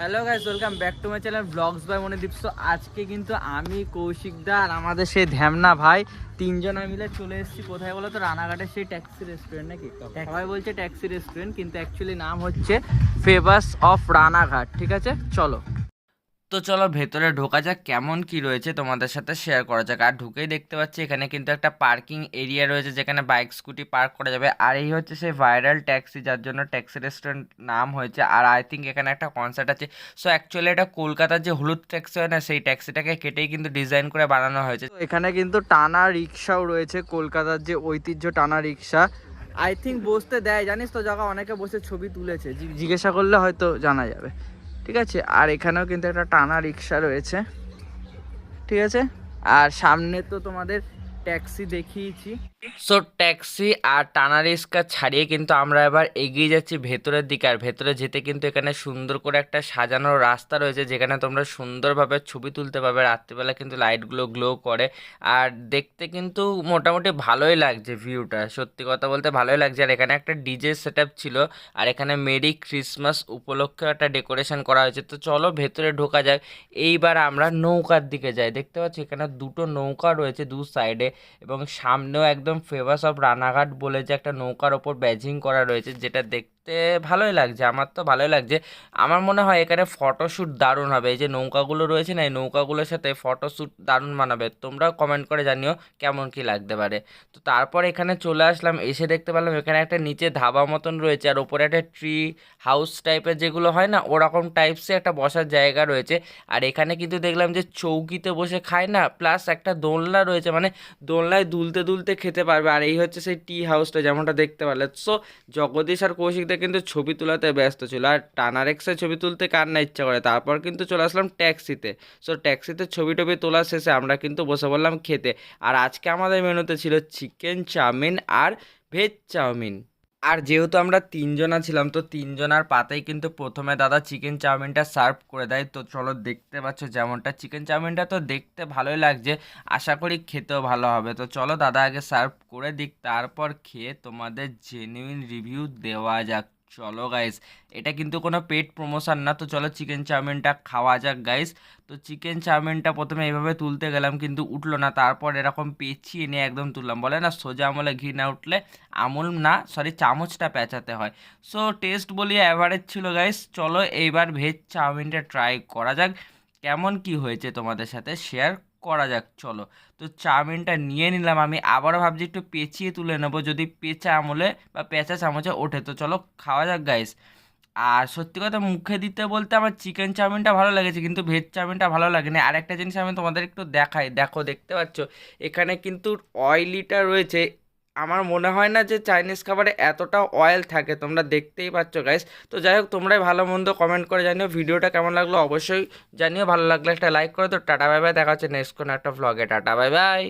Hello guys welcome back to my channel vlogs by Monideep so আজকে কিন্তু আমি কৌশিক দা আর আমাদের সেই ধ্যামনা ভাই তিনজনা মিলে চলে এসেছি। কোথায় বলো তো? রানাঘাটের সেই ট্যাক্সি রেস্টুরেন্ট নাকি? সবাই বলছে ট্যাক্সি রেস্টুরেন্ট কিন্তু অ্যাকচুয়ালি নাম হচ্ছে ফেভাস অফ রানাঘাট ঠিক আছে? চলো। তো চলো ভেতরে ঢোকা যাক, কেমন কি রয়েছে তোমাদের সাথে শেয়ার করা যাক। আর ঢুকেই দেখতে পাচ্ছি এখানে কিন্তু একটা পার্কিং এরিয়া রয়েছে যেখানে বাইক স্কুটি পার্ক করা যাবে। আর এই হচ্ছে সেই ভাইরাল ট্যাক্সি যার জন্য ট্যাক্সি রেস্টুরেন্ট নাম হয়েছে। আর আই থিঙ্ক এখানে একটা কনসার্ট আছে। সো অ্যাকচুয়ালি এটা কলকাতার যে হলুদ ট্যাক্সি হয় না, সেই ট্যাক্সিটাকে কেটেই কিন্তু ডিজাইন করে বানানো হয়েছে। এখানে কিন্তু টানা রিক্সাও রয়েছে কলকাতার যে ঐতিহ্য টানা রিক্সা আই থিঙ্ক বসতে দেয়। জানিস তো জায়গা অনেকে বসে ছবি তুলেছে। জিজ্ঞাসা করলে হয়তো জানা যাবে। ঠিক আছে? আর এখানেও কিন্তু একটা টানা রিক্সা রয়েছে। ঠিক আছে? আর সামনে তো তোমাদের ট্যাক্সি দেখিয়েছি। সো ট্যাক্সি আর টানা রিক্সা ছাড়িয়ে কিন্তু আমরা এবার এগিয়ে যাচ্ছি ভেতরের দিকে। আর ভেতরে যেতে কিন্তু এখানে সুন্দর করে একটা সাজানো রাস্তা রয়েছে, যেখানে তোমরা সুন্দরভাবে ছবি তুলতে পারবে। রাত্রিবেলা কিন্তু লাইটগুলো গ্লো করে। আর দেখতে কিন্তু মোটামুটি ভালোই লাগছে ভিউটা, সত্যি কথা বলতে ভালোই লাগছে। আর এখানে একটা ডিজে সেট ছিল, আর এখানে মেরি ক্রিসমাস উপলক্ষে একটা ডেকোরেশন করা হয়েছে। তো চলো ভেতরে ঢোকা যাক। এইবার আমরা নৌকার দিকে যাই। দেখতে পাচ্ছি এখানে দুটো নৌকা রয়েছে দু সাইডে। এবং সামনেও একদম ফেমাস অফ রানাঘাট বলে যে একটা নৌকার ওপর ব্যাজিং করা রয়েছে, যেটা দেখতে ভালোই লাগছে, আমার তো ভালোই লাগছে। আমার মনে হয় এখানে ফটোশ্যুট দারুণ হবে, এই যে নৌকাগুলো রয়েছে না, এই নৌকাগুলোর সাথে ফটোশ্যুট দারুণ বানাবে তোমরাও কমেন্ট করে জানিও কেমন কি লাগতে পারে। তো তারপর এখানে চলে আসলাম, এসে দেখতে পেলাম এখানে একটা নিচে ধাবা মতন রয়েছে, আর ওপরে একটা ট্রি হাউস টাইপের যেগুলো হয় না, ওরকম টাইপসে একটা বসার জায়গা রয়েছে। আর এখানে কিন্তু দেখলাম যে চৌকিতে বসে খায় না প্লাস একটা দোলনা রয়েছে মানে দোলনায় দুলতে দুলতে খেতে পারবে। আর এই হচ্ছে সেই টি হাউসটা যেমনটা দেখতে পারলে সো জগদীশ আর কৌশিকদা কিন্তু ছবি তোলাতে ব্যস্ত ছিল। আর টানার এক্সে ছবি তুলতে কার না ইচ্ছা করে। তারপর কিন্তু চলে আসলাম ট্যাক্সিতে। সো ট্যাক্সিতে ছবি টবি তোলার শেষে আমরা কিন্তু বসে বললাম খেতে। আর আজকে আমাদের মেনুতে ছিল চিকেন চাউমিন আর ভেজ চাউমিন। আর যেহেতু আমরা তিনজনা ছিলাম, তো তিনজনার পাতেই কিন্তু প্রথমে দাদা চিকেন চাউমিনটা সার্ভ করে দেয়। তো চলো দেখতে পাচ্ছ যেমনটা। চিকেন চাউমিনটা তো দেখতে ভালোই লাগছে, আশা করি খেতেও ভালো হবে। তো চলো দাদা আগে সার্ভ করে দিক, তারপর খেয়ে তোমাদের জেনুইন রিভিউ দেওয়া যাক। চলো গাইস এটা কিন্তু কোনো পেট প্রমোশন না, তো চলো চিকেন চাউমিনটা খাওয়া যাক গাইস তো চিকেন চাউমিনটা প্রথমে এইভাবে তুলতে গেলাম, কিন্তু উঠল না। তারপর এরকম পেঁচিয়ে নিয়ে একদম তুললাম। বলে না, সোজা আমলে ঘি না উঠলে আমুল না সরি চামচটা পেঁচাতে হয়। সো টেস্ট বলি অ্যাভারেজ ছিল গাইস চলো এইবার ভেজ চাউমিনটা ট্রাই করা যাক। কেমন কি হয়েছে তোমাদের সাথে শেয়ার করা যাক, চলো। তো চাউমিনটা নিয়ে নিলাম আমি, আবারও ভাবছি একটু পেঁচিয়ে তুলে নেব, যদি পেঁচা আমলে বা পেঁচা চামচে ওঠে। তো চলো, খাওয়া যাক গাইস আর সত্যি কথা মুখে দিতে বলতে আমার চিকেন চাউমিনটা ভালো লেগেছে, কিন্তু ভেজ চাউমিনটা ভালো লাগেনি। আর একটা জিনিস আমি তোমাদের একটু দেখাই। দেখো, দেখতে পাচ্ছ? এখানে কিন্তু অয়েলিটা রয়েছে আমার মনে হয় না যে চাইনিজ খাবারে এতটা অয়েল থাকে, তোমরা দেখতেই পাচ্ছ গাইস তো যাই হোক, তোমরাই ভালো মন্দ কমেন্ট করে জানিও, ভিডিওটা কেমন লাগল অবশ্যই জানিও, ভালো লাগলে একটা লাইক করে তো টাটা বাই বাই দেখা হচ্ছে নেক্সট কোনো একটা ভ্লগে টাটা বাই বাই